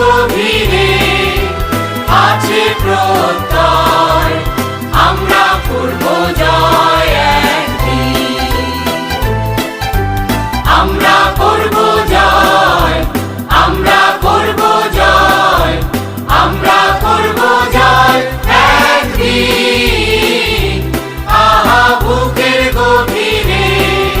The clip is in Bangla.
গভীরে আছে প্রত্যয়।